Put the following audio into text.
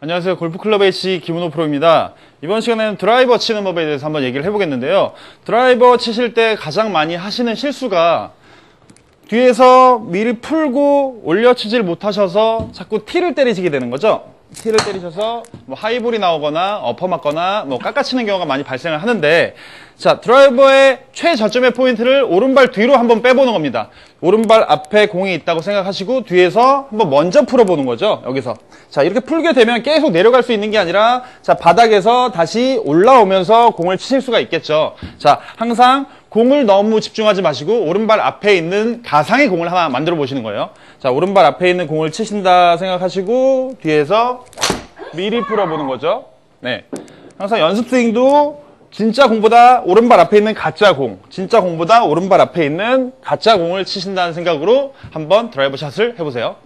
안녕하세요. 골프클럽 H 김은호 프로입니다. 이번 시간에는 드라이버 치는 법에 대해서 한번 얘기를 해보겠는데요. 드라이버 치실 때 가장 많이 하시는 실수가 뒤에서 미리 풀고 올려 치질 못하셔서 자꾸 티를 때리시게 되는 거죠. 티를 때리셔서 뭐 하이볼이 나오거나 어퍼 맞거나 뭐 깎아치는 경우가 많이 발생을 하는데 자 드라이버의 최저점의 포인트를 오른발 뒤로 한번 빼보는 겁니다. 오른발 앞에 공이 있다고 생각하시고 뒤에서 한번 먼저 풀어보는 거죠. 여기서 자 이렇게 풀게 되면 계속 내려갈 수 있는 게 아니라 자 바닥에서 다시 올라오면서 공을 치실 수가 있겠죠. 자 항상 공을 너무 집중하지 마시고 오른발 앞에 있는 가상의 공을 하나 만들어 보시는 거예요. 자, 오른발 앞에 있는 공을 치신다 생각하시고 뒤에서 미리 풀어보는 거죠. 네. 항상 연습 스윙도 진짜 공보다 오른발 앞에 있는 가짜 공, 진짜 공보다 오른발 앞에 있는 가짜 공을 치신다는 생각으로 한번 드라이버 샷을 해보세요.